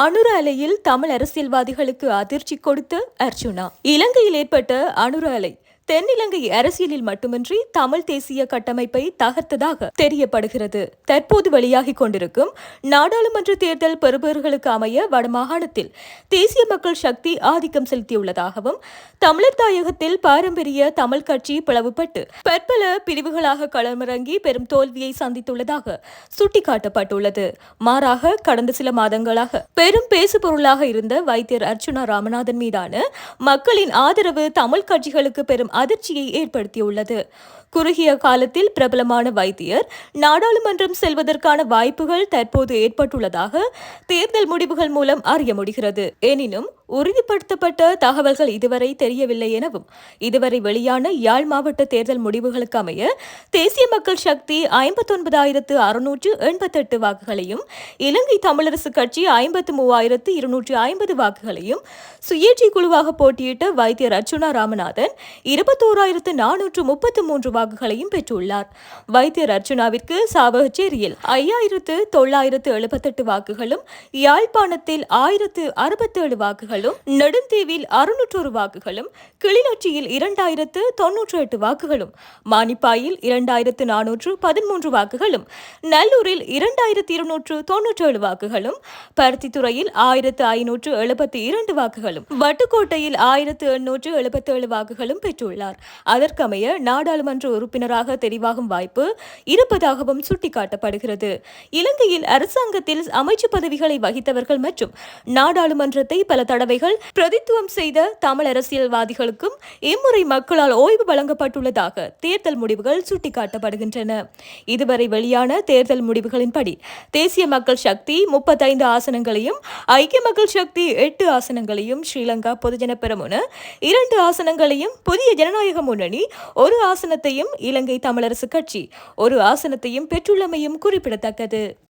அணுர அலையில் தமிழ் அரசியல்வாதிகளுக்கு அதிர்ச்சி கொடுத்த அர்ஜுனா. இலங்கையில் ஏற்பட்ட அணுர அலை தென்னிலங்கை அரசியலில் மட்டுமின்றி தமிழ் தேசிய கட்டமைப்பை தகர்த்ததாக தெரியப்படுகிறது. தற்போது வெளியாகிக் கொண்டிருக்கும் நாடாளுமன்ற தேர்தல் பெறுபவர்களுக்கு அமைய வடமாகாணத்தில் தேசிய மக்கள் சக்தி ஆதிக்கம் செலுத்தியுள்ளதாகவும் தமிழர் தாயகத்தில் பாரம்பரிய தமிழ் கட்சி பிளவுபட்டு பற்பல பிரிவுகளாக களமிறங்கி பெரும் தோல்வியை சந்தித்துள்ளதாக சுட்டிக்காட்டப்பட்டுள்ளது. மாறாக கடந்த சில மாதங்களாக பெரும் பேசுபொருளாக இருந்த வைத்தியர் அர்ச்சுனா ராமநாதன் மீதான மக்களின் ஆதரவு தமிழ் கட்சிகளுக்கு பெரும் அதிர்ச்சியை ஏற்படுத்தியுள்ளது. குறுகிய காலத்தில் பிரபலமான வைத்தியர் நாடாளுமன்றம் செல்வதற்கான வாய்ப்புகள் தற்போது ஏற்பட்டுள்ளதாக தேர்தல் முடிவுகள் மூலம் அறிய முடிகிறது. எனினும் உறுதிப்படுத்தப்பட்ட தகவல்கள் இதுவரை தெரியவில்லை எனவும் இதுவரை வெளியான யாழ் மாவட்ட தேர்தல் முடிவுகளுக்கு அமைய தேசிய மக்கள் சக்தி ஐம்பத்தொன்பதாயிரத்து அறுநூற்று எண்பத்தெட்டு வாக்குகளையும் இலங்கை தமிழரசு கட்சி ஐம்பத்து மூவாயிரத்து இருநூற்று ஐம்பது வாக்குகளையும் சுயேட்சை குழுவாக போட்டியிட்ட வைத்தியர் அர்ச்சுனா ராமநாதன் இருபத்தோராயிரத்து நானூற்று முப்பத்து மூன்று வாக்குகளையும் பெற்றுள்ளார். வைத்தியர் அர்ச்சுனாவிற்கு சாவகச்சேரியில் ஐயாயிரத்து தொள்ளாயிரத்து எழுபத்தெட்டு வாக்குகளும் யாழ்ப்பாணத்தில் ஆயிரத்து அறுபத்தேழு வாக்குகளும் நெடுந்தீவில் அறுநூற்றொரு வாக்குகளும் கிளிநொச்சியில் இரண்டாயிரத்து தொன்னூற்று எட்டு வாக்குகளும் மானிப்பாயில் இரண்டாயிரத்து நானூற்று பதிமூன்று வாக்குகளும் நல்லூரில் இரண்டாயிரத்து இருநூற்று தொன்னூற்றி ஏழு வாக்குகளும் பருத்தித்துறையில் ஆயிரத்து ஐநூற்று எழுபத்தி இரண்டு வாக்குகளும் வட்டுக்கோட்டையில் ஆயிரத்து எண்ணூற்று எழுபத்தேழு வாக்குகளும் பெற்றுள்ளார். அதற்கமைய நாடாளுமன்ற சட்டமன்ற உறுப்பினராக தெரிவாகும் வாய்ப்பு இருப்பதாகவும் சுட்டிக்காட்டப்படுகிறது. இலங்கையில் அரசாங்கத்தில் அமைச்சு பதவிகளை வகித்தவர்கள் மற்றும் நாடாளுமன்றத்தை பல தடவைகள் பிரதித்துவம் செய்த தமிழ் அரசியல்வாதிகளுக்கும் இம்முறை மக்களால் ஓய்வு வழங்கப்பட்டுள்ளதாக தேர்தல் முடிவுகள் சுட்டிக்காட்டப்படுகின்றன. இதுவரை வெளியான தேர்தல் முடிவுகளின்படி தேசிய மக்கள் சக்தி முப்பத்தைந்து ஆசனங்களையும் ஐக்கிய மக்கள் சக்தி எட்டு ஆசனங்களையும் ஸ்ரீலங்கா பொதுஜன பெரமுன இரண்டு ஆசனங்களையும் புதிய ஜனநாயக முன்னணி ஒரு ஆசனத்தையும் இலங்கை தமிழரசு கட்சி. ஒரு ஆசனத்தையும் பெற்றுள்ளமையும் குறிப்பிடத்தக்கது.